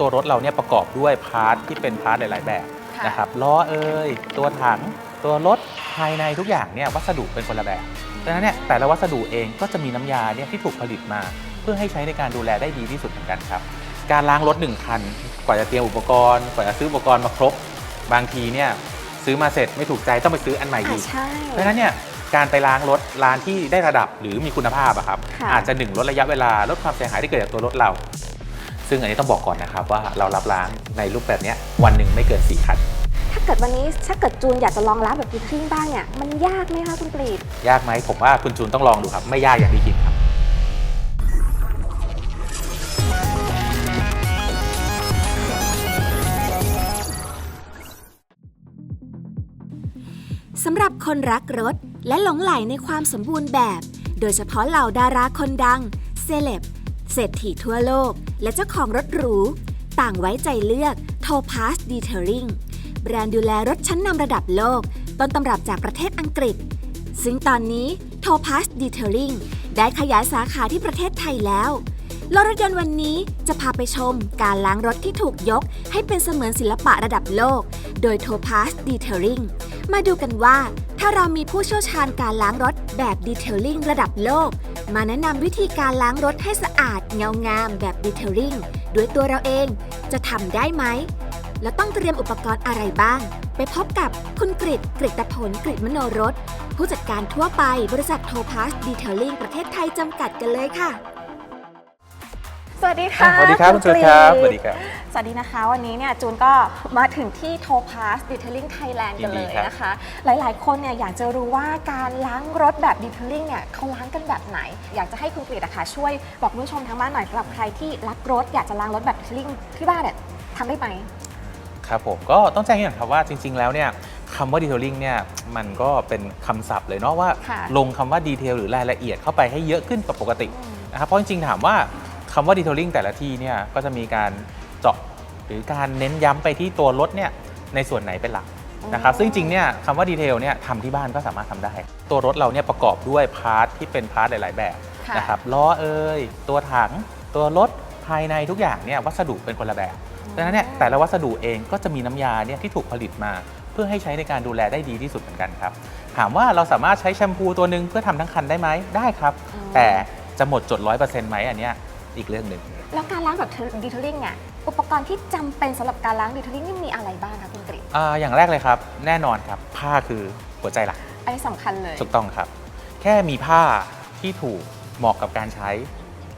ตัวรถเราเนี่ยประกอบด้วยพาร์ทที่เป็นพาร์ทหลาย ๆ แบบค่ะ นะครับล้อเอ่ยตัวถัง ตัวรถภายในทุกอย่างเนี่ยวัสดุเป็นคนละแบบดังนั้นเนี่ยแต่ละวัสดุเองก็จะมีน้ำยาเนี่ยที่ถูกผลิตมา เพื่อให้ใช้ในการดูแลได้ดีที่สุดเหมือนกันครับ การล้างรถหนึ่งคัน กว่าจะเตรียมอุปกรณ์ กว่าจะซื้ออุปกรณ์มาครบ บางทีเนี่ยซื้อมาเสร็จไม่ถูกใจต้องไปซื้ออันใหม่อ่าอีกใช่ เพราะฉะนั้นเนี่ยการไปล้างรถร้านที่ได้ระดับหรือมีคุณภาพอะครับค่ะ อาจจะหนึ่งลดระยะเวลาลดความเสียหายที่เกิดจากตัวรถเรา ซึ่งอันนี้ต้องบอกก่อนนะครับว่าเรารับล้างในรูปแบบเนี้ยวันหนึ่งไม่เกิน4คันถ้าเกิดวันนี้ถ้าเกิดจูนอยากจะลองร้านแบบดิทริงบ้างเนี่ยมันยากไหมคะคุณกรีดยากไหมผมว่าคุณจูนต้องลองดูครับ ไม่ยากอย่างที่คิดครับสำหรับคนรักรถและหลงไหลในความสมบูรณ์แบบ โดยเฉพาะเหล่าดาราคนดัง เซเลบ เศรษฐีทั่วโลก และเจ้าของรถหรู ต่างไว้ใจเลือกโทพาสดีเทอริงแบรนด์ดูแลรถชั้นนำระดับโลก ต้นตำรับจากประเทศอังกฤษ ซึ่งตอนนี้โทพาสดีเทอริงได้ขยายสาขาที่ประเทศไทยแล้วรถยนต์วันนี้จะพาไปชมการล้างรถที่ถูกยก ให้เป็นเสมือนศิลปะระดับโลก โดย Topaz Detailing มาดูกันว่า ถ้าเรามีผู้เชี่ยวชาญการล้างรถแบบ Detailing ระดับโลก มาแนะนำวิธีการล้างรถให้สะอาดเงางามแบบดีเทลลิ่งด้วยตัวเราเอง จะทำได้ไหม แล้วต้องเตรียมอุปกรณ์อะไรบ้าง ไปพบกับคุณกริตกริตผลกริตมโนรสผู้จัดการทั่วไปบริษัทโทพาสดีเทลลิ่งประเทศไทยจำกัดกันเลยค่ะ สวัสดีค่ะสวัสดีครับคุณจูนครับสวัสดีครับสวัสดีนะคะ วันนี้เนี่ยจูนก็มาถึงที่ Topaz Detailing Thailand กันยินดีเลยครับนะคะ หลายๆ คนเนี่ยอยากจะรู้ว่าการล้างรถแบบ Detailing เนี่ยเขาล้างกันแบบไหน อยากจะให้คุณกฤษอะค่ะช่วยบอกคุณผู้ชมทางบ้านหน่อยสำหรับใครที่รักรถอยากจะล้างรถแบบ Detailing ที่บ้านเนี่ยทำได้ไหมครับผมก็ต้องแจ้งอย่างครับว่าจริง ๆ แล้วเนี่ยคำว่า detailing เนี่ยมันก็เป็นคำศัพท์เลยเนาะว่าค่ะลงคำว่าดีเทลหรือรายละเอียดเข้าไปให้เยอะขึ้นกว่าปกติอืมนะครับเพราะจริงๆถามว่า คำว่า detailing แต่ละที่เนี่ยก็จะมีการเจาะหรือการเน้นย้ำไปที่ตัวรถเนี่ยในส่วนไหนเป็นหลักนะครับซึ่งจริงๆเนี่ยคำว่าดีเทลเนี่ยทำที่บ้านก็สามารถทำได้ ตัวรถเราเนี่ยประกอบด้วยพาร์ทที่เป็นพาร์ทหลาย ๆ แบบค่ะนะครับล้อเอ่ยตัวถัง ตัวรถภายในทุกอย่างเนี่ยวัสดุเป็นคนละแบบดังนั้นเนี่ยแต่ละวัสดุเองก็จะมีน้ำยาเนี่ยที่ถูกผลิตมา เพื่อให้ใช้ในการดูแลได้ดีที่สุดเหมือนกันครับ ถามว่าเราสามารถใช้แชมพูตัวหนึ่งเพื่อทำทั้งคันได้ไหมได้ครับอืมแต่จะหมดจดร้อยเปอร์เซ็นต์ไหมอันเนี้ย อีกเรื่องหนึ่ง แล้วการล้างแบบ Detailing เนี่ยอุปกรณ์ที่จำเป็นสำหรับการล้าง Detailing นี่มีอะไรบ้างคะคุณกฤษอาอย่างแรกเลยครับ แน่นอนครับ ผ้าคือหัวใจหลักอันนี้สำคัญเลย ถูกต้องครับ แค่มีผ้าที่ถูกเหมาะกับการใช้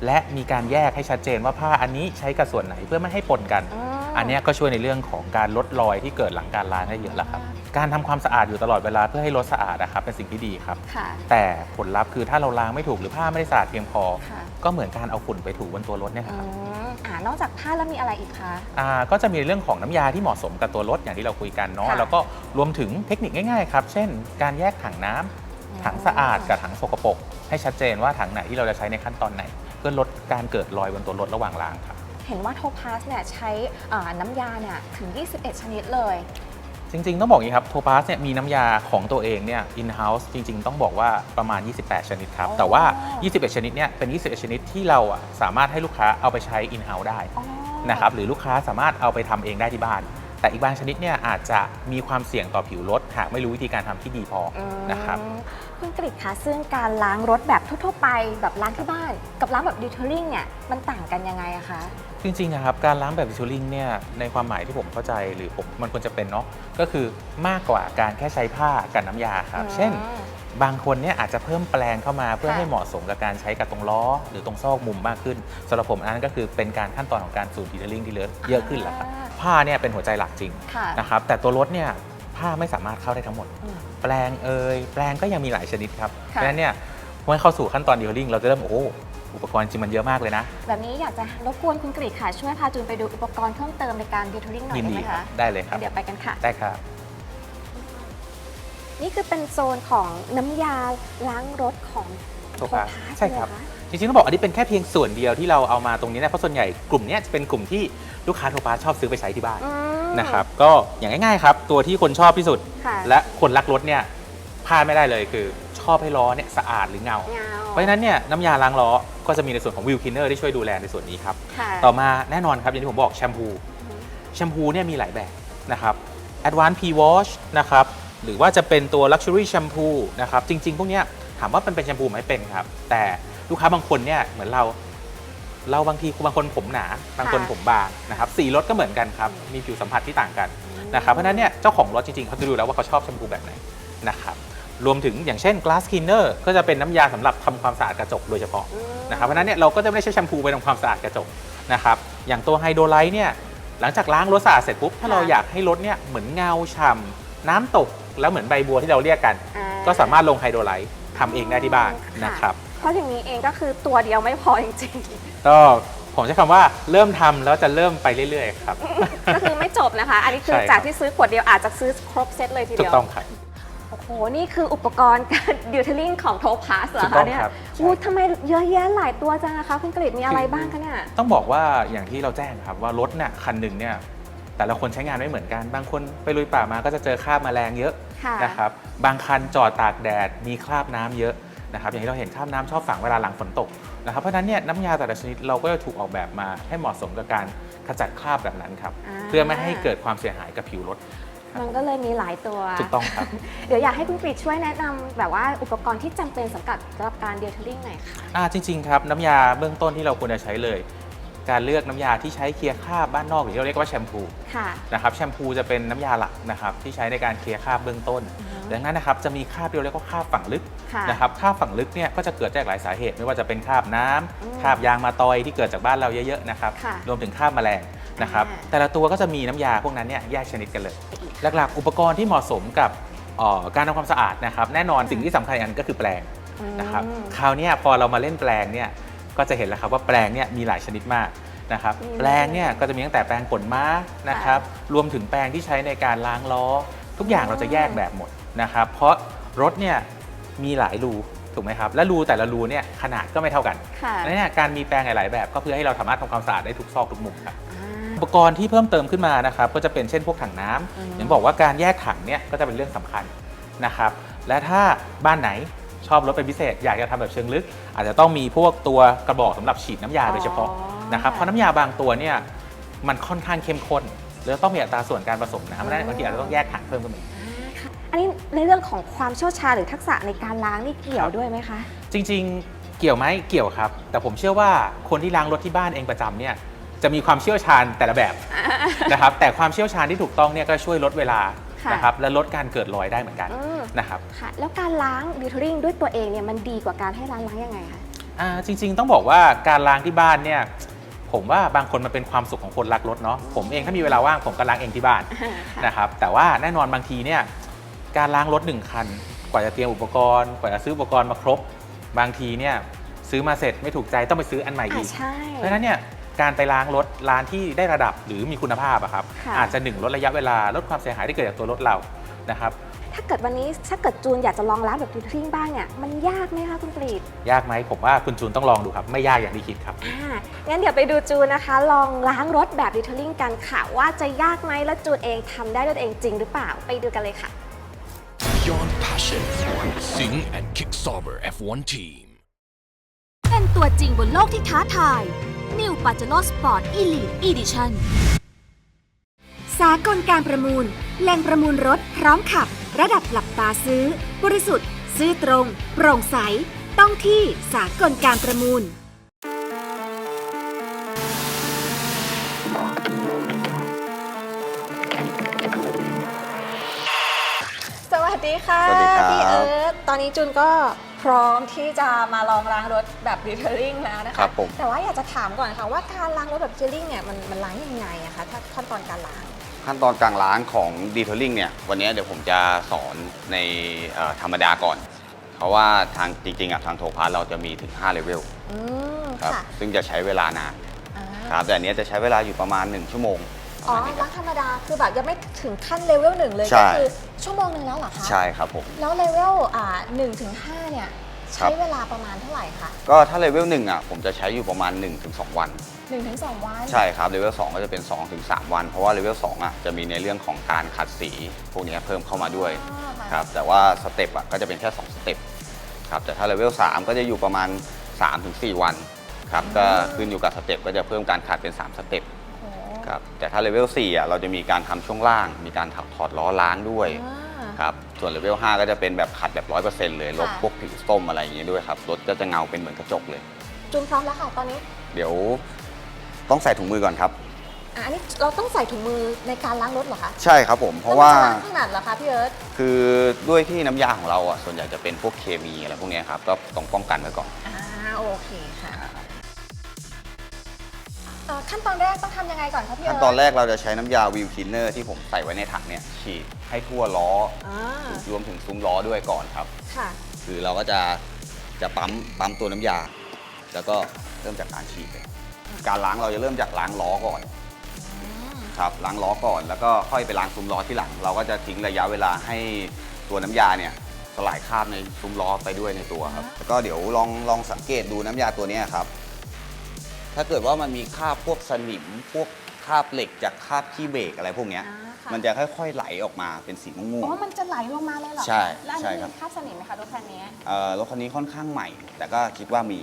และมีการแยกให้ชัดเจนว่าผ้าอันนี้ใช้กับส่วนไหนเพื่อไม่ให้ปนกัน อืม อันเนี้ยก็ช่วยในเรื่องของการลดรอยที่เกิดหลังการล้างได้เยอะแล้วครับการทำความสะอาดอยู่ตลอดเวลาเพื่อให้รถสะอาดนะครับเป็นสิ่งที่ดีครับ ค่ะ แต่ผลลัพธ์คือถ้าเราล้างไม่ถูกหรือผ้าไม่ได้สะอาดเพียงพอ ค่ะก็เหมือนการเอาฝุ่นไปถูบนตัวรถเนี่ยอืครับมอ่านอกจากผ้าแล้วมีอะไรอีกคะ อ่าก็จะมีเรื่องของน้ำยาที่เหมาะสมกับตัวรถอย่างที่เราคุยกันเนาะค่ะ แล้วก็รวมถึงเทคนิคง่ายๆครับ เช่น การแยกถังน้ำถังสะอาดกับถังสกปรกให้ชัดเจนว่าถังไหนที่เราจะใช้ในขั้นตอนไหน เพื่อลดการเกิดรอยบนตัวรถระหว่างล้างครับ เห็นว่าโทพาสเนี่ยใช้อ่าน้ำยาเนี่ยถึง 21 ชนิดเลย จริงๆ ต้องบอกอย่างนี้ครับโทปาสเนี่ยมีน้ำยาของตัวเองเนี่ยอินเฮ้าส์จริง ๆ ต้องบอกว่าประมาณ 28 ชนิดครับอ๋อแต่ว่า 21 ชนิดเนี่ยเป็น 21 ชนิดที่เราอะสามารถให้ลูกค้าเอาไปใช้อินเฮ้าส์ได้อ๋อนะครับหรือลูกค้าสามารถเอาไปทำเองได้ที่บ้าน แต่อีกบางชนิดเนี่ยอาจจะมีความเสี่ยงต่อผิวรถหากไม่รู้วิธีการทำที่ดีพอออืมนะครับคุณกริชคะซึ่งการล้างรถแบบทั่วๆไปแบบล้างที่บ้าน กับล้างแบบดิเทอริงเนี่ยมันต่างกันยังไงอะคะ จริงๆนะครับการล้างแบบวิชูริงเนี่ยในความหมายที่ผมเข้าใจหรือผมมันควรจะเป็นเนาะก็คือมากกว่าการแค่ใช้ผ้ากับน้ำยาครับอืมเช่น บางคนเนี่ยอาจจะเพิ่มแปลงเข้ามาเพื่อค่ะให้เหมาะสมกับการใช้กับตรงล้อ หรือตรงซอกมุมมากขึ้นสำหรับผมอันนั้นก็คือเป็นการขั้นตอนของการสูตรดีเทลลิ่งที่เเยอะขึ้นแล้วครับผ้าเนี่ยเป็นหัวใจหลักจริงค่ะนะครับแต่ตัวรถเนี่ยผ้าไม่สามารถเข้าได้ทั้งหมดอืมแปลงเอยแปลงก็ยังมีหลายชนิดครับเพค่ะราะฉะนั้นเนี่ยเมื่อเข้าสู่ขั้นตอนดีเทลลิ่งเราจะเริ่มโอ้ อุปกรณ์จริงมันเยอะมากเลยนะ แบบนี้อยากจะรบกวนคุณกริชค่ะ ช่วยพาจูนไปดูอุปกรณ์เพิ่มเติมในการดิเทอริงหน่อยยินได้ดีไหมครัคะบได้เลยครับเดี๋ยวไปกันค่ะ ได้ครับ นี่คือเป็นโซนของน้ำยาล้างรถของโทพาส Topaz ใช่ครับเลยเหอคะจริงๆต้องบอกอันนี้เป็นแค่เพียงส่วนเดียวที่เราเอามาตรงนี้นะเพราะส่วนใหญ่กลุ่มเนี้ยจะเป็นกลุ่มที่ลูกค้าโทรพาสชอบซื้อไปใช้ที่บ้านอืมนะครับก็อย่างง่ายๆครับ ตัวที่คนชอบที่สุดค่ะและคนรักรถเนี่ยพลาดไม่ได้เลยคือ ชอบให้ล้อเนี่ยสะอาดหรือเงา เงาเพราะฉะนั้นเนี่ยน้ำยาล้างล้อก็จะมีในส่วนของวิวคินเนอร์ที่ช่วยดูแลในส่วนนี้ครับ ค่ะต่อมาแน่นอนครับอย่างที่ผมบอกแชมพู แชมพูเนี่ยมีหลายแบบนะครับ Advanced P-Wash นะครับหรือว่าจะเป็นตัว Luxury Shampoo นะครับจริง ๆ พวกเนี้ยถามว่ามันเป็นแชมพูไหมเป็นครับ แต่ลูกค้าบางคนเนี่ยเหมือนเรา เราบางทีบางคนผมหนา บางคนค่ะผมบางนะครับสีรถก็เหมือนกันครับ มีผิวสัมผัสที่ต่างกันนะครับเพราะฉะนั้นเนี่ยเจ้าของรถจริงๆเขาจะดูแล้วว่าเขาชอบแชมพูแบบไหนนะครับ รวมถึงอย่างเช่น Glass Cleaner ก็จะเป็นน้ำยาสำหรับทำความสะอาดกระจกโดยเฉพาะนะครับเพราะฉะนั้นเนี่ยเราก็จะไม่ได้ใช้แชมพูไปทำความสะอาดกระจกนะครับอย่างตัวไฮโดรไลท์เนี่ยหลังจากล้างรถสะอาดเสร็จปุ๊บถ้าเราอยากให้รถเนี่ยเหมือนเงาฉ่ำน้ำตกแล้วเหมือนใบบัวที่เราเรียกกันอ่ก็สามารถลงไฮโดรไลท์ทำเองได้ที่บ้านค่ะนะครับเพราะอย่างนี้เองก็คือตัวเดียวไม่พอจริงก็ผมใช้คำว่าเริ่มทำแล้วจะเริ่มไปเรื่อยๆครับๆก็คือไม่จบนะคะ อันนี้คือใช่ครับจากที่ซื้อขวดเดียวอาจจะซื้อครบเซตเลยทีถูเดีกยวต้องครับ โอ้โห นี่คืออุปกรณ์การดิวเทลลิ่งของโทพาสเหรถูอกต้คะองเนี่ยครับอู้ใช่ทำไมเยอะแยะหลายตัวจังนะคะคุณกฤษมีอะไรบ้างคะเนี่ย ต้องบอกว่าอย่างที่เราแจ้งครับว่ารถเนี่ยคันหนึ่งเนี่ยแต่ละคนใช้งานไม่เหมือนกัน บางคนไปลุยป่ามาก็จะเจอคราบแมลงเยอะค่ะ นะครับบางคันจอดตากแดดมีคราบน้ำเยอะนะครับอย่างที่เราเห็นคราบน้ำชอบฝังเวลาหลังฝนตกนะครับเพราะฉะนั้นเนี่ยน้ำยาแต่ละชนิดเราก็จะถูกออกแบบมาให้เหมาะสมกับการขจัดคราบแบบนั้นครับอ่า เพื่อไม่ให้เกิดความเสียหายกับผิวรถ มันก็เลยมีหลายตัวถูกต้องครับ เดี๋ยวอยากให้คุณกฤษช่วยแนะนำแบบว่าอุปกรณ์ที่จำเป็นสำหรับสำหรับการดิวเทลลิ่งหน่อยค่ะ อ่าจริง ๆ ครับน้ำยาเบื้องต้นที่เราควรจะใช้เลย การเลือกน้ำยาที่ใช้เคลียร์คราบบ้านนอกหรือที่เราเรียกว่าแชมพูค่ะนะครับแชมพูจะเป็นน้ำยาหลักนะครับที่ใช้ในการเคลียร์คราบเบื้องต้นอือฮึดังนั้นนะครับจะมีคราบที่เราเรียกว่าคราบฝังลึกค่ะ นะครับคราบฝังลึกเนี่ยก็จะเกิดจากหลายสาเหตุ ไม่ว่าจะเป็นคราบน้ำอืมคราบยางมาตอยที่เกิดจากบ้านเราเยอะๆนะครับค่ะ รวมถึงคราบแมลง นะครับอ่าแต่ละตัวก็จะมีน้ำยาพวกนั้นเนี่ยแยกชนิดกันเลย หลักๆ อุปกรณ์ที่เหมาะสมกับเอ่อการทำความสะอาดนะครับแน่นอนสิ่งที่สำคัญอีกอันก็คือแปรงนะครับอืมคราวเนี้ยพอเรามาเล่นแปลงเนี่ยก็จะเห็นแล้วครับว่าแปลงเนี่ยมีหลายชนิดมากนะครับอืมแปลงเนี่ยก็จะมีตั้งแต่แปลงขนม้านะครับรวมถึงแปลงที่ใช้ในการล้างล้อ ทุกอย่างเราจะแยกแบบหมดนะครับเพราะรถเนี่ยมีหลายรูถูกไหมครับและรูแต่ละรูเนี่ยขนาดก็ไม่เท่ากันค่ะดังนั้นเนยการมีแปลงหลาย ๆ แบบ ก็เพื่อให้เราสามารถทำความสะอาดได้ทุกซอกทุกมุมครับ อ่าอุปกรณ์ที่เพิ่มเติมขึ้นมานะครับก็จะเป็นเช่นพวกถังน้ำอืมอย่างบอกว่าการแยกถังเนี่ยก็จะเป็นเรื่องสำคัญนะครับและถ้าบ้านไหนชอบรถเป็นพิเศษ อยากจะทำแบบเชิงลึก อาจจะต้องมีพวกตัวกระบอกสำหรับฉีดน้ำยาโดยเฉพาะอ๋อนะครับเพราะน้ำยาบางตัวเนี่ยมันค่อนข้างเข้มข้นแล้วต้องมีอัตราส่วนการผสมนะครับเพราะฉะนั้นบางทีอาจจะต้องแยกถังเพิ่มขึ้นมาอีกอ่าค่ะอันนี้ในเรื่องของความเชี่ยวชาญหรือทักษะในการล้างนี่เกี่ยวด้วยไหมคะ จริง ๆ เกี่ยวไหมเกี่ยวครับ แต่ผมเชื่อว่าคนที่ล้างรถที่บ้านเองประจำเนี่ย จะมีความเชี่ยวชาญแต่ละแบบนะครับแต่ความเชี่ยวชาญที่ถูกต้องเนี่ยก็ช่วยลดเวลาค่ะ นะครับและลดการเกิดรอยได้เหมือนกันอืมนะครับค่ะ แล้วการล้างดิวเทลลิ่งด้วยตัวเองเนี่ยมันดีกว่าการให้ล้างล้างยังไงคะ อ่าจริง ๆ ต้องบอกว่าการล้างที่บ้านเนี่ยผมว่าบางคนมันเป็นความสุขของคนรักรถเนาะผมเองถ้ามีเวลาว่างผมก็ล้างเองที่บ้านค่ะนะครับแต่ว่าแน่นอนบางทีเนี่ยการล้างรถหนึ่งคัน กว่าจะเตรียมอุปกรณ์กว่าจะซื้ออุปกรณ์มาครบ บางทีเนี่ยซื้อมาเสร็จไม่ถูกใจต้องไปซื้ออันใหม่อ่าอีก ใช่ เพราะฉะนั้นเนี่ย การไปล้างรถร้านที่ได้ระดับหรือมีคุณภาพอะครับค่ะ อาจจะหนึ่งลดระยะเวลาลดความเสียหายที่เกิดจากตัวรถเรานะครับถ้าเกิดวันนี้ถ้าเกิดจูนอยากจะลองล้างแบบดิวเทลลิ่งบ้างเนี่ยมันยากไหมคะคุณกรีดยากไหมผมว่าคุณจูนต้องลองดูครับ ไม่ยากอย่างที่คิดครับ อ่างั้นเดี๋ยวไปดูจูนนะคะ ลองล้างรถแบบดิวเทลลิ่งกันค่ะ ว่าจะยากไหมและจูนเองทำได้ด้วยตัวเองจริงหรือเปล่าไปดูกันเลยค่ะ Beyond passion, Sing and Kick Sauber F1 team. เป็นตัวจริงบนโลกที่ท้าทาย New Pajero Sport Elite Edition สากลการประมูล แหล่งประมูลรถพร้อมขับ ระดับหลับตาซื้อ บริสุทธิ์ ซื่อตรง โปร่งใส ต้องที่สากลการประมูลสวัสดีค่ะสวัสดีครับ พี่เอิร์ธตอนนี้จูนก็ พร้อมที่จะมาลองล้างรถแบบดิวเทลลิ่งแล้วนะคะครับผมแต่ว่าอยากจะถามก่อนค่ะว่าการล้างรถแบบดิวเทลลิ่งเนี่ยมันมันล้างยังไงอะคะถ้าขั้นตอนการล้าง ขั้นตอนการล้างของดีเทลลิ่งเนี่ยวันนี้เดี๋ยวผมจะสอนในเอ่อธรรมดาก่อน เพราะว่าทางจริงๆอะทางโทพาร์เราจะมีถึง5เลเวลอืมครับค่ะซึ่งจะใช้เวลานานอ่าครับแต่อันเนี้ยจะใช้เวลาอยู่ประมาณ 1 ชั่วโมงประ อ๋อมาณนี้คล้ารับงธรรมดาคือแบบยังไม่ถึงขั้นเลเวลหนึ่งเลยใช่ ก็คือชั่วโมงหนึ่งแล้วเหรอคะใช่ครับผม แล้วเลเวลอ่าหนึ่งถึงห้าเนี่ยครัใช้บ เวลาประมาณเท่าไหร่คะก็ถ้าเลเวลหนึ่งอะผมจะใช้อยู่ประมาณ 1-2 วัน หนึ่งถึงสองวันใช่ครับเลเวล2ก็จะเป็น 2-3 วัน เพราะว่าเลเวล2อะจะมีในเรื่องของการขัดสีพวกเนี้ยเพิ่มเข้ามาด้วยอ๋อค่ะครับแต่ว่าสเต็ปอะก็จะเป็นแค่ 2 สเต็ปครับแต่ถ้าเลเวล3ก็จะอยู่ประมาณ 3-4 วันครับก็ขึ้นอยู่กับสเต็ปก็จะเพิ่มการขัดเป็น 3 สเต็ป ครับแต่ถ้าเลเวล4อะเราจะมีการทำช่วงล่าง มีการถอดล้อล้างด้วยอ่า ครับส่วนเลเวล5ก็จะเป็นแบบขัดแบบ 100%เลยลบค่ะ พวกผิวส้มอะไรอย่างเงี้ยด้วยครับรถก็จะเงาเป็นเหมือนกระจกเลย จูนพร้อมแล้วค่ะตอนนี้เดี๋ยวต้องใส่ถุงมือก่อนครับอะอันนี้เราต้องใส่ถุงมือในการล้างรถเหรอคะใช่ครับผมเพราะว่าแล้มันจล้างขนาดเหรอคะพี่เอิร์ธคือด้วยที่น้ำยาของเราอะส่วนใหญ่จะเป็นพวกเคมีอะไรพวกเนี้ยครับก็ต้องป้องกันไว้ก่อน อ่าโอเคค่ะ เอ่อขั้นตอนแรกต้องทำยังไงก่อนคะพี่เอิขั้ร์นธตอนแรกเราจะใช้น้ำยาวิวคินเนอร์ที่ผมใส่ไว้ในถังเนี่ยฉีดให้ทั่วล้ออ่ารวมถึงซุ้มล้อด้วยก่อนครับ ค่ะ คือเราก็จะจะปั๊มปั๊มตัวน้ำยา แล้วก็เริ่มจากการฉีดเลยการล้างเราจะเริ่มจากล้างล้อก่อนครับล้างล้อก่อนแล้วก็ค่อยไปล้างซุ้มล้อที่หลัง เราก็จะทิ้งระยะเวลาให้ตัวน้ำยาเนี่ยสลายคราบในซุ้มล้อไปด้วยในตัวครับแล้วก็เดี๋ยวลองลองสังเกตดูน้ำยาตัวเนี้ยครับ ถ้าเกิดว่ามันมีคราบพวกสนิม พวกคราบเหล็กจากคราบขี้เบรกอะไรพวกเนี้ย อ่าค่ะ มันจะค่อยๆไหลออกมาเป็นสีม่วงอ๋อมันจะไหลลงมาเลยเหรอใช่แล้วอันใช่นี้ครับ มีค่าบสนิมไหมคะรถคันนี้ ๆเอ่อรถคันนี้ค่อนข้างใหม่ แต่ก็คิดว่ามี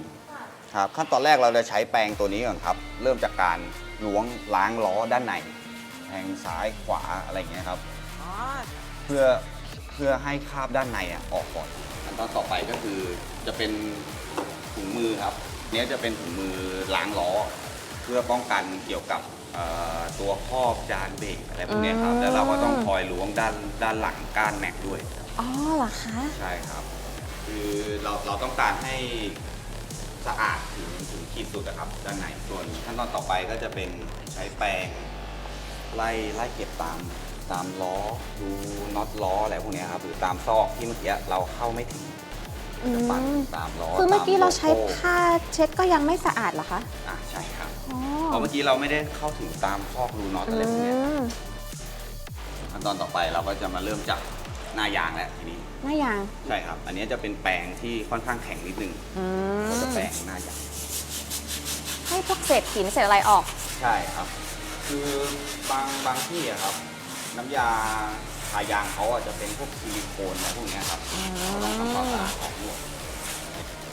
ครับขั้นตอนแรกเราจะใช้แปรงตัวนี้ก่อนครับ เริ่มจากการล้วงล้างล้อด้านในแทงซ้ายขวาอะไรอย่างเงี้ยครับ อ๋อ เพื่อเพื่อให้คราบด้านในอะออกก่อนขั้นตอนต่อไปก็คือจะเป็นถุงมือครับ เนี้ยจะเป็นถุงมือล้างล้อ เพื่อป้องกันเกี่ยวกับเอ่อตัวครอบจานเบรกอะไรพวกเนี้ยครับอืมแล้วเราก็ต้องคอยล้วงด้านด้านหลังก้านแม็กด้วยอ๋อเหรอคะ ใช่ครับ คือเราเราต้องการให้สะอาดถึงถึงขีดสุดนะครับ ด้านในส่วนขั้นตอนต่อไปก็จะเป็นใช้แปรงไล่ไล่เก็บตามตามล้อดูน็อตล้ออะไรพวกเนี้ยครับหรือตามซอกที่เมื่อกี้เราเข้าไม่ถึง อืจะปั่นมตามล้อคือเมื่อกี้ตเราใช้โลโก้ผ้าเช็ดก็ยังไม่สะอาดเหรอคะอะใช่ครับอ๋อเพราะเมื่อกี้เราไม่ได้เข้าถึงตามซอกรูน็อตอะไรพวกเนี้ยอืมขั้นตอนต่อไปเราก็จะมาเริ่มจากหน้ายางแล้วทีนี้หน้ายางใช่ครับ อันนี้จะเป็นแปรงที่ค่อนข้างแข็งนิดนึงอืเราจะมแปรงหน้ายาง ให้พวกเศษหินเศษอะไรออก ใช่ครับ คือบางบางที่อะครับ น้ำยาทายางเขาอาจจะเป็นพวกซิลิโคนอะไรพวกเนี้ยครับเราต้องทำความสะอาดออกหมด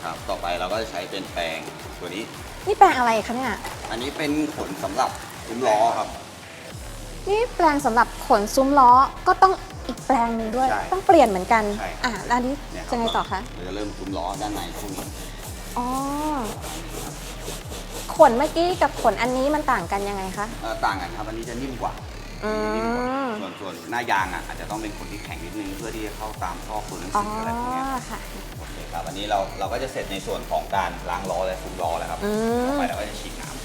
ครับต่อไปเราก็จะใช้เป็นแปรงตัวนี้ นี่แปลงอะไรคะเนี่ย อันนี้เป็นขนสำหรับซุ้มล้อครับ นี่แปลงสำหรับขนซุ้มล้อก็ต้องอีกแปลงหนึ่งด้วย ใช่ต้องเปลี่ยนเหมือนกัน ใช่ อะแล้วอันนี้เนี่ยครัจะบไงต่อคะ เราจะเริ่มซุ้มล้อด้านในพวกนี้อ๋อ ขนเมื่อกี้กับขนอันนี้มันต่างกันยังไงคะ เอ่อต่างกันครับ อันนี้จะนิ่มกว่า อืมนิ่มกว่าส่วนส่วนหน้ายางอะอาจจะต้องเป็นขนที่แข็งนิดนึงเพื่อที่จะเข้าตามซอกตัวหนังอ๋อสืออะไรพวกเนี้ยครับค่ะ โอเคครับอันนี้เราเราก็จะเสร็จในส่วนของการล้างล้อและซุ้มล้อแล้วครับอืม ต่อไปเราก็จะฉีดน้ำ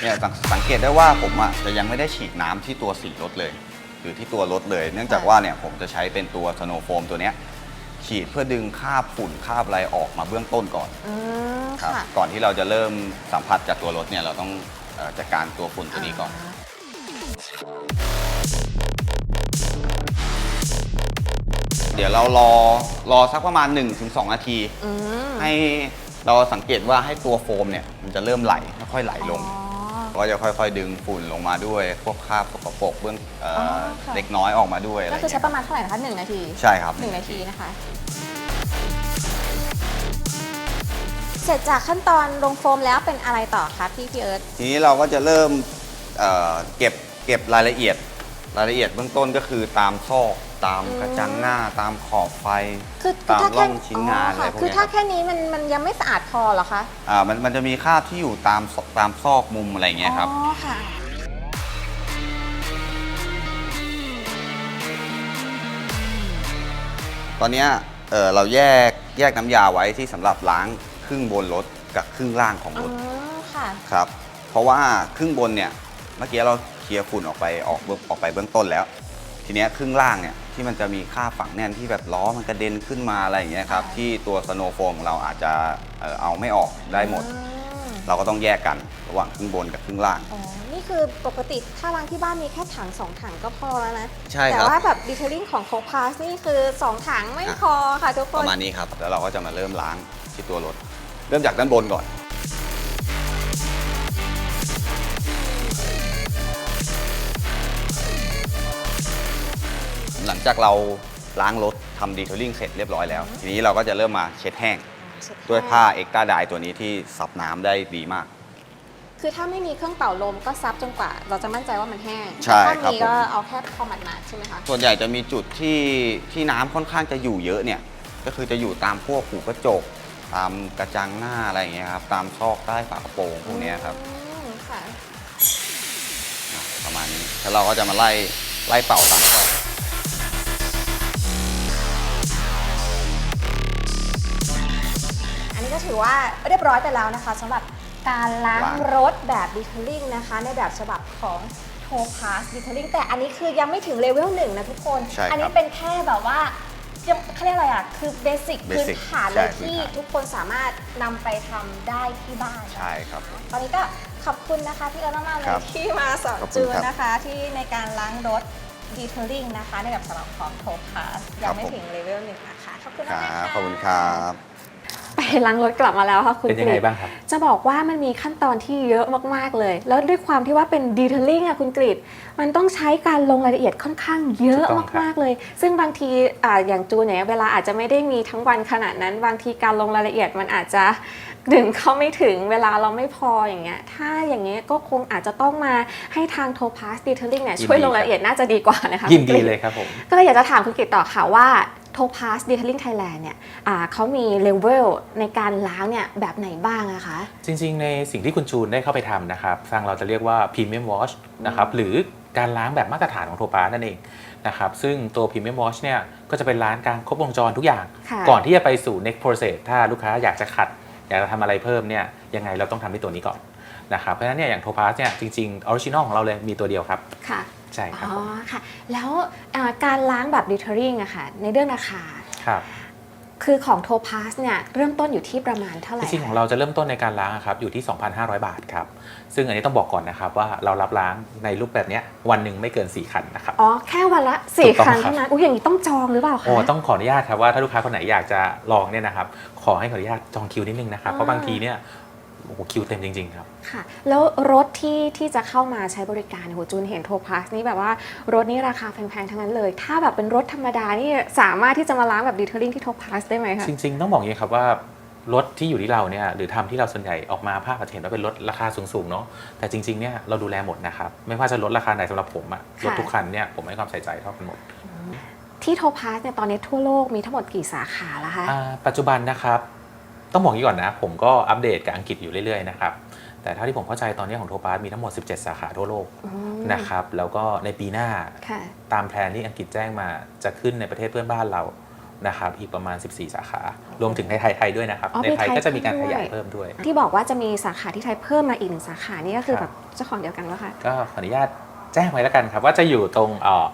เนี่ยสังสังเกตได้ว่าผมอะจะยังไม่ได้ฉีดน้ำที่ตัวสีรถเลย หรือที่ตัวรถเลย เนื่องจากว่าเนี่ยผมจะใช้เป็นตัวสโนโฟมตัวเนี้ย ฉีดเพื่อดึงคราบฝุ่นคราบอะไรออกมาเบื้องต้นก่อนอืมครับค่ะก่อนที่เราจะเริ่มสัมผัสจากตัวรถเนี่ยเราต้องเอ่อจัดการตัวฝุ่นตัวนี้ก่อน เดี๋ยวเรารอรอสักประมาณ 1-2 นาที อืมให้เราสังเกตว่าให้ตัวโฟมเนี่ยมันจะเริ่มไหลค่อยๆไหลลง อ๋อ ก็จะค่อยๆ ดึงฝุ่นลงมาด้วย พวกคราบสกปรกเบื้องเอ่อออค่ะ เล็กน้อยออกมาด้วยอะไรก็คือใช้เงี้ยประมาณเท่าไหร่นะคะหนึ่งนาทีใช่ครับ หนึ่งนาทีนะคะ เสร็จจากขั้นตอนลงโฟมแล้วเป็นอะไรต่อคะพี่พี่เอิร์ธ ทีนี้เราก็จะเริ่มเอ่อเก็บเก็บรายละเอียด รายละเอียดเบื้องต้นก็คือตามซอก ตามกระจังหน้าตามขอบไฟคือตามถ้าร่แค่องชิ้นงานอะไรค่ะพวกคือเนี้ยคถ้ารับแค่นี้มันมันยังไม่สะอาดพอเหรอคะอ่ามันมันจะมีคราบที่อยู่ตามซตามซอกมุมอะไรเงี้ยครับ อ๋อค่ะ ตอนเนี้ยเอ่อเราแยกแยกน้ำยาไว้ที่สำหรับล้างครึ่งบนรถกับครึ่งล่างของอ๋รอถค่ะ ครับ เพราะว่าครึ่งบนเนี่ยเมื่อกี้เราเคลียร์ฝุ่นออกไปออกเบื้องออกไปเบื้องต้นแล้ว ทีเนี้ยครึ่งล่างเนี่ย ที่มันจะมีคราบฝังแน่นที่แบบล้อมันกระเด็นขึ้นมาอะไรอย่างเงี้ยครับค่ะที่ตัวสโนว์โฟมของเราอาจจะเอ่อเอาไม่ออกได้หมดอืมเราก็ต้องแยกกันระหว่างครึ่งบนกับครึ่งล่าง อ๋อ นี่คือปกติถ้าล้างที่บ้านมีแค่ถังสองถังก็พอแล้วนะ ใช่แต่ครับ ว่าแบบดีเทลลิ่งของโคพาสนี่คือสองถังไม่พอค่ะทุกคปน ระมาณนี้ครับ แล้วเราก็จะมาเริ่มล้างที่ตัวรถ เริ่มจากด้านบนก่อน หลังจากเราล้างรถทำดีเทลลิ่งเสร็จเรียบร้อยแล้ว ทีนี้เราก็จะเริ่มมาเช็ดแห้ง ด้วยผ้าเอ็กต a าไดตัวนี้ที่ซับน้ำได้ดีมาก คือถ้าไม่มีเครื่องเป่าลมก็ซับจนกว่า เราจะมั่นใจว่ามันแห้งใช่ถ้าครับมีผมก็เอาแค่พอหมาดๆใช่ไหมคะ ส่วนใหญ่จะมีจุดที่ที่น้ำค่อนข้างจะอยู่เยอะเนี่ย ก็คือจะอยู่ตามพวกหูกระจก ตามกระจังหน้าอะไรอย่างเงี้ยครับ ตามซอกใต้ฝากระโปรงพวกเนี้ยครับ อืมค่ะอะประมาณนี้แล้วเราก็จะมาไล่ไล่เป่าตามซอกอัน ก็ถือว่าเรียบร้อยไปแล้วนะคะสำหรับการล้างล้าง รถแบบดีเทลลิ่งนะคะ ในแบบฉบับของโทพาสดีเทลลิ่งแต่อันนี้คือยังไม่ถึงเลเวลหนึ่งนะทุกคน ใช่ครับอันี้เป็นแค่แบบว่ายังเขาเรียกอะไรอะ คือเบสิกพื้น Basic ฐานเลยใช่ที่พื้นฐาน ทุกคนสามารถนำไปทำได้ที่บ้าน ใช่ครับตอนนี้ก็ขอบคุณนะคะพี่เอิร์ธมากๆเลครัยบที่มาสอนขอบคุณจูนครับนะคะ ที่ในการล้างรถดีเทลลิ่งนะคะ ในแบบฉบับของโทพาสยังไม่ผม ถึงเลเวลหนึ่งนะคะ ขอบคุณคมากรับๆค่ะ ขอบคุณครับไป ล้างรถกลับมาแล้วค่ะคุณเป็นยังไงกฤษบ้างครับ จะบอกว่ามันมีขั้นตอนที่เยอะมากๆเลย แล้วด้วยความที่ว่าเป็นดีเทลลิ่งอะคุณกฤษมันต้องใช้การลงรายละเอียดค่อนข้างเยอะถูกต้องครับมากๆเลย ซึ่งบางทีอ่าอย่างจูนเนี่ยเวลาอาจจะไม่ได้มีทั้งวันขนาดนั้น บางทีการลงรายละเอียดมันอาจจะดึงเข้าไม่ถึงเวลาเราไม่พออย่างเงี้ย ถ้าอย่างเงี้ยก็คงอาจจะต้องมาให้ทางโทพาสดีเทลลิ่งเนี่ยช่วยลงรายละเอียดน่าจะดีกว่านะคะยินคุณกดีฤษเลยครับผมก็เลยอยากจะถามคุณกิตต่อค่ะว่า โทพาสดีเทลลิ่งไทยแลนด์เนี่ยอ่าเขามีเลเวลในการล้างเนี่ยแบบไหนบ้างอะคะ จริงๆ ในสิ่งที่คุณจูนได้เข้าไปทำนะครับทางเราจะเรียกว่า Premium Wash นะครับหรือการล้างแบบมาตรฐานของโทปานั่นเองนะครับซึ่งตัว Premium Wash เนี่ยก็จะเป็นล้างการครบวงจรทุกอย่าง ค่ะก่อนที่จะไปสู่ next process ถ้าลูกค้าอยากจะขัด อยากจะทำอะไรเพิ่มเนี่ยยังไงเราต้องทำที่ตัวนี้ก่อนนะครับเพราะฉะนั้นเนี่ยอย่างโทปาเนี่ยจริงๆออริจินอลของเราเลยมีตัวเดียวครับ ค่ะ ใช่ครับอ๋อผมค่ะ แล้วอ่าการล้างแบบดีเทลลิ่งอะค่ะ ในเรื่องราคา ครับคือของโทพาสเนี่ยเริ่มต้นอยู่ที่ประมาณเท่าไหจร่ริงๆของเราจะเริ่มต้นในการล้างอะครับอยู่ที่ 2,500 บาทครับ ซึ่งอันนี้ต้องบอกก่อนนะครับว่าเรารับล้างในรูปแบบเนี้ยวันหนึ่งไม่เกิน 4 คันนะครับ อ๋อ แค่วันละสี่ถูกต้องคันครับ เท่านั้นอุ้ยอย่างนี้ต้องจองหรือเปล่าคะ โอ้ต้องขออนุญาตครับว่าถ้าลูกค้าคนไหนอยากจะลองเนี่ยนะครับขอให้ขออนุญาตจองคิวนิดนึงนะครับเพราะบางทีเนี่ย โอ้โหคิวเต็มจริง ๆ ครับ ค่ะ แล้วรถที่ที่จะเข้ามาใช้บริการเนี่ยโหจูนเห็นโทพาสนี่แบบว่ารถนี่ราคาแพงๆ ทั้งนั้นเลย ถ้าแบบเป็นรถธรรมดานี่สามารถที่จะมาล้างแบบดีเทลลิ่งที่โทพาสได้ไหมคะจริง ๆ ต้องบอกอย่างนี้ครับว่ารถที่อยู่ที่เราเนี่ยหรือทำที่เราส่วนใหญ่ออกมาภาพอาจจะเห็นว่าเป็นรถราคาสูงๆเนาะแต่จริงๆเนี่ยเราดูแลหมดนะครับ ไม่ว่าจะลดราคาไหนสำหรับผมอะรถทุกคันเนี่ยผมให้ความใส่ใจเท่ากันหมดที่โทพาสเนี่ยตอนนี้ทั่วโลกมีทั้งหมดกี่สาขาแล้วคะอ่าปัจจุบันนะครับ ต้องบอกอย่างนี้ก่อนนะ ผมก็อัปเดตกับอังกฤษอยู่เรื่อยๆนะครับแต่เท่าที่ผมเข้าใจตอนนี้ของโทปาสมีทั้งหมด 17 สาขาทั่วโลกอืมนะครับแล้วก็ในปีหน้าค่ะตามแพลนที่อังกฤษแจ้งมาจะขึ้นในประเทศเพื่อนบ้านเรานะครับอีกประมาณ 14 สาขา รวมถึงในไทยไทยด้วยนะครับอ๋อในมีไทยไทยก็จะมีการด้ขวยยายเพิ่มด้วย ที่บอกว่าจะมีสาขาที่ไทยเพิ่มมาอีกหนึ่งสาขานี่ก็คือคแบรับบเจ้าของเดียวกันแล้วค่ะ ก็ขออนุญาตแจ้งไว้แล้วกันครับ ว่าจะอยู่ตรงเอ่อ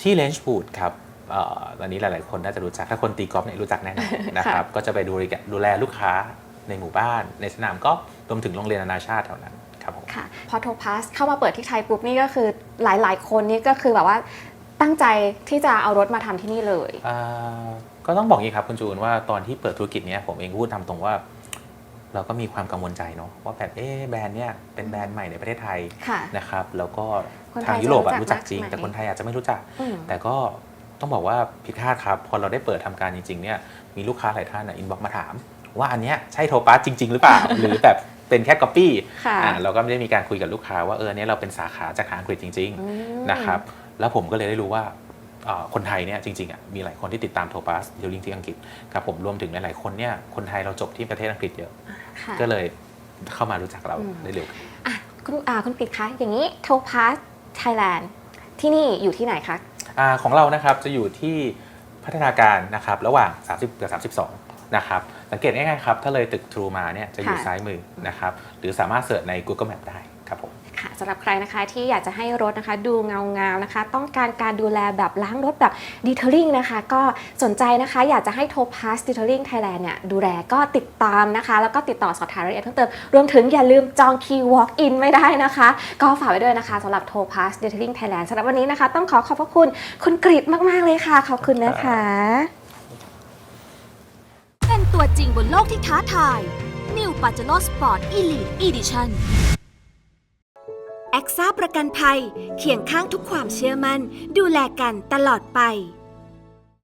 ที่เลนจ์ o ูดครับ เอ่ออันนี้หลาย ๆ คนน่าจะรู้จักถ้าคนตีกอล์ฟเนี่ยรู้จักแน่นอนนะครับก็จะไปดูดูแลลูกค้าในหมู่บ้าน ในสนามกอล์ฟรวมถึงโรงเรียนนานาชาติแถวนั้นครับผมค่ะพอโทพาสเข้ามาเปิดที่ไทยปุ๊บนี่ก็คือหลาย ๆ คนนี่ก็คือแบบว่าตั้งใจที่จะเอารถมาทำที่นี่เลยอ่าก็ต้องบอกอย่างนี้ครับคุณจูนว่าตอนที่เปิดธุรกิจเนี้ยผมเองพูดตามตรงว่า เราก็มีความกังวลใจเนาะว่าแบบเอ๊ะแบรนด์เนี้ยเป็นแบรนด์ใหม่ในประเทศไทยค่ะนะครับ แล้วก็คนไทยทางยุโรปอะจะรู้รู้จัจักกจริงมากไหมแต่คนไทยอาจจะไม่รู้จักอืมแต่ก็ ต้องบอกว่าผิดคาดครับพอเราได้เปิดทำการจริงๆเนี่ยมีลูกค้าหลายท่านอินบ็อกมาถาม ว่าอันเนี้ยใช่โทปัสจริง ๆ หรือเปล่า หรือแบบเป็นแค่ก๊อปปี้ค่ะอ่าเราก็ไม่ได้มีการคุยกับลูกค้าว่าเอออนเนี้ยเราเป็นสาขาจากทางอังกฤษจริงอืมๆนะครับแล้วผมก็เลยได้รู้ว่าเอ่อคนไทยเนี่ยจริงๆอะมีหลายคนที่ติดตามโทปัสเดลลิงที่อังกฤษครับผมรวมถึงหลายๆคนเนี่ยคนไทยเราจบที่ประเทศอังกฤษเยอะค่ะก็เลยเข้ามารู้จักเราอืมได้เร็วขึ้นอะคุณอ่าคุณปิดคะอย่างนี้โทพาสไทยแลนด์ที่นี่อยู่ที่ไหนคะ อาของเรานะครับจะอยู่ที่พัฒนาการนะครับระหว่าง 30กับ32นะครับสังเกตง่ายๆครับถ้าเลยตึกทรูมาเนี่ยจะอยู่ค่ะ ซ้ายมือนะครับหรือสามารถเสิร์ชใน Google Map ได้ครับผมค่ะสำหรับใครนะคะที่อยากจะให้รถนะคะ ดูเงาเงาๆนะคะ ต้องการการดูแลแบบล้างรถแบบดีเทลลิ่งนะคะ ก็สนใจนะคะอยากจะให้โทพาสดีเทลลิ่งไทยแลนด์เนี่ยดูแลก็ติดตามนะคะ แล้วก็ติดต่อสอบถามรายละเอียดเพิ่มเติมรวมถึงอย่าลืมจองคิว walk in ไม่ได้นะคะ ก็ฝากไว้ด้วยนะคะสำหรับโทพาสดีเทลลิ่งไทยแลนด์สำหรับวันนี้นะคะ ต้องขอขอบพระคุณคุณกริดมาก ๆ เลยค่ะขอบคุณนะคะเป็นตัวจริงบนโลกที่ท้าทาย New p a j e r o Sport Elite Edition แอคซ่าประกันภัยเคียงข้างทุกความเชื่อมั่น ดูแลกันตลอดไป